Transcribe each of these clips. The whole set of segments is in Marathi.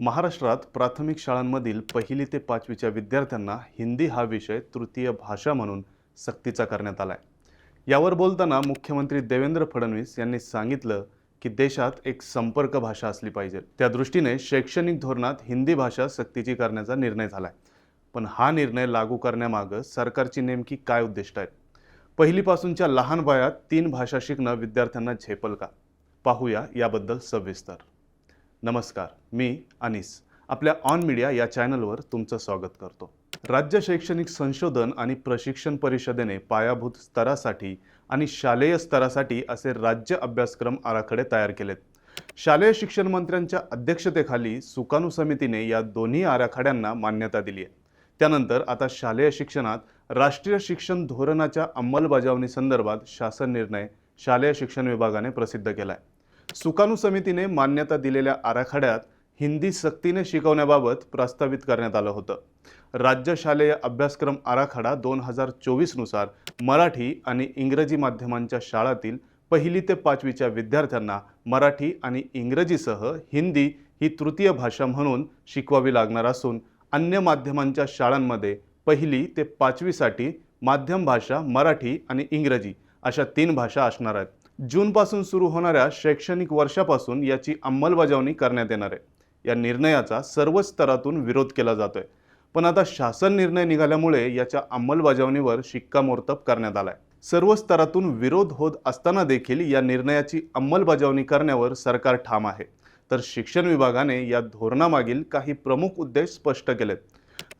महाराष्ट्रात प्राथमिक शाळांमधील पहिली ते पाचवीच्या विद्यार्थ्यांना हिंदी हा विषय तृतीय भाषा म्हणून सक्तीचा करण्यात आला आहे यावर बोलताना मुख्यमंत्री देवेंद्र फडणवीस यांनी सांगितलं की देशात एक संपर्क भाषा असली पाहिजे. त्या दृष्टीने शैक्षणिक धोरणात हिंदी भाषा सक्तीची करण्याचा निर्णय झाला आहे पण हा निर्णय लागू करण्यामागं सरकारची नेमकी काय उद्दिष्ट आहेत? पहिलीपासूनच्या लहान वयात तीन भाषा शिकणं विद्यार्थ्यांना झेपल का? पाहूया याबद्दल सविस्तर. नमस्कार मी अनिस. आपल्या ऑन मीडिया या चॅनलवर तुमचं स्वागत करतो. राज्य शैक्षणिक संशोधन आणि प्रशिक्षण परिषदेने पायाभूत स्तरासाठी आणि शालेय स्तरासाठी असे राज्य अभ्यासक्रम आराखडे तयार केलेत. शालेय शिक्षण मंत्र्यांच्या अध्यक्षतेखाली सुकाणू समितीने या दोन्ही आराखड्यांना मान्यता दिली आहे. त्यानंतर आता शालेय शिक्षणात राष्ट्रीय शिक्षण धोरणाच्या अंमलबजावणी संदर्भात शासन निर्णय शालेय शिक्षण विभागाने प्रसिद्ध केला आहे सुकाणू समितीने मान्यता दिलेल्या आराखड्यात हिंदी सक्तीने शिकवण्याबाबत प्रस्तावित करण्यात आलं होतं. राज्य शालेय अभ्यासक्रम आराखडा दोन हजार चोवीसनुसार मराठी आणि इंग्रजी माध्यमांच्या शाळातील पहिली ते पाचवीच्या विद्यार्थ्यांना मराठी आणि इंग्रजीसह हिंदी ही तृतीय भाषा म्हणून शिकवावी लागणार असून अन्य माध्यमांच्या शाळांमध्ये पहिली ते पाचवीसाठी माध्यम भाषा मराठी आणि इंग्रजी अशा तीन भाषा असणार आहेत. जूनपासून सुरू होणाऱ्या शैक्षणिक वर्षापासून याची अंमलबजावणी करण्यात येणार आहे. या निर्णयाचा सर्व स्तरातून विरोध केला जातोय. पण आता शासन निर्णय निघाल्यामुळे याच्या अंमलबजावणीवर शिक्कामोर्तब करण्यात आलाय. सर्व स्तरातून विरोध होत असताना देखील या निर्णयाची अंमलबजावणी करण्यावर सरकार ठाम आहे. तर शिक्षण विभागाने या धोरणामागील काही प्रमुख उद्देश स्पष्ट केलेत.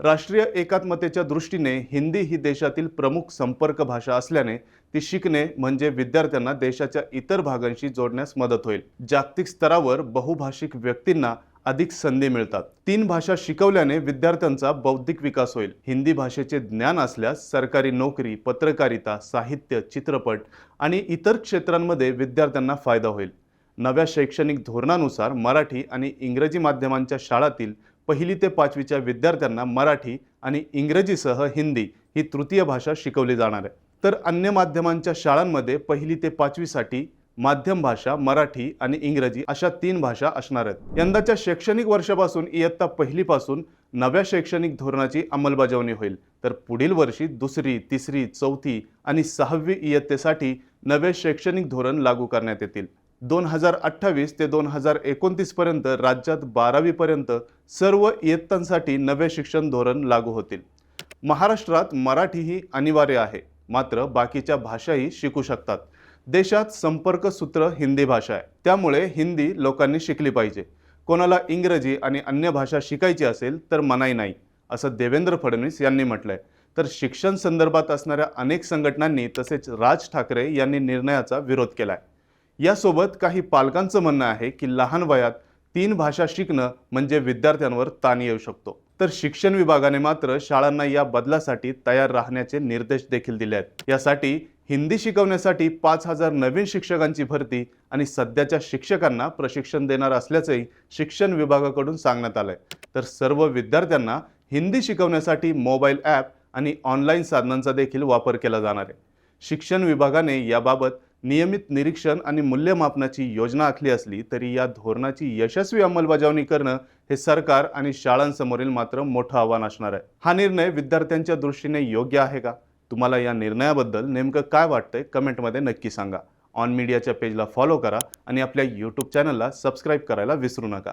राष्ट्रीय एकात्मतेच्या दृष्टीने हिंदी ही देशातील प्रमुख संपर्क भाषा असल्याने ती शिकणे म्हणजे विद्यार्थ्यांना देशाच्या इतर भागांशी जोडण्यास मदत होईल. जागतिक स्तरावर बहुभाषिक व्यक्तींना अधिक संधी मिळतात. तीन भाषा शिकवल्याने विद्यार्थ्यांचा बौद्धिक विकास होईल. हिंदी भाषेचे ज्ञान असल्यास सरकारी नोकरी पत्रकारिता साहित्य चित्रपट आणि इतर क्षेत्रांमध्ये विद्यार्थ्यांना फायदा होईल. नव्या शैक्षणिक धोरणानुसार मराठी आणि इंग्रजी माध्यमांच्या शाळातील पहिली ते पाचवीच्या विद्यार्थ्यांना मराठी आणि इंग्रजीसह हिंदी ही तृतीय भाषा शिकवली जाणार आहे. तर अन्य माध्यमांच्या शाळांमध्ये पहिली ते पाचवीसाठी माध्यम भाषा मराठी आणि इंग्रजी अशा तीन भाषा असणार आहेत. यंदाच्या शैक्षणिक वर्षापासून इयत्ता पहिलीपासून नव्या शैक्षणिक धोरणाची अंमलबजावणी होईल. तर पुढील वर्षी दुसरी तिसरी चौथी आणि सहावी इयत्तेसाठी नवे शैक्षणिक धोरण लागू करण्यात येतील. दोन हजार अठ्ठावीस ते दोन हजार एकोणतीसपर्यंत राज्यात बारावीपर्यंत सर्व इयत्तांसाठी नवे शिक्षण धोरण लागू होतील. महाराष्ट्रात मराठी ही अनिवार्य आहे. मात्र बाकीच्या भाषाही शिकू शकतात. देशात संपर्क सूत्र हिंदी भाषा आहे. त्यामुळे हिंदी लोकांनी शिकली पाहिजे. कोणाला इंग्रजी आणि अन्य भाषा शिकायची असेल तर मनाई नाही असं देवेंद्र फडणवीस यांनी म्हटलंय. तर शिक्षण संदर्भात असणाऱ्या अनेक संघटनांनी तसेच राज ठाकरे यांनी निर्णयाचा विरोध केला आहे यासोबत काही पालकांचं म्हणणं आहे की लहान वयात तीन भाषा शिकणं म्हणजे विद्यार्थ्यांवर ताण येऊ शकतो. तर शिक्षण विभागाने मात्र शाळांना या बदलासाठी तयार राहण्याचे निर्देश देखील दिले आहेत. यासाठी हिंदी शिकवण्यासाठी पाच हजार नवीन शिक्षकांची भरती आणि सध्याच्या शिक्षकांना प्रशिक्षण देणार असल्याचंही शिक्षण विभागाकडून सांगण्यात आलंय. तर सर्व विद्यार्थ्यांना हिंदी शिकवण्यासाठी मोबाईल ॲप आणि ऑनलाईन साधनांचा देखील वापर केला जाणार आहे. शिक्षण विभागाने याबाबत नियमित निरीक्षण आणि मूल्यमापनाची योजना आखली असली तरी या धोरणाची यशस्वी अंमलबजावणी करणं हे सरकार आणि शाळांसमोरील मात्र मोठं आव्हान असणार आहे. हा निर्णय विद्यार्थ्यांच्या दृष्टीने योग्य आहे का? तुम्हाला या निर्णयाबद्दल नेमकं काय वाटतंय? कमेंटमध्ये नक्की सांगा. ऑन मीडियाच्या पेजला फॉलो करा आणि आपल्या यूट्यूब चॅनलला सबस्क्राईब करायला विसरू नका.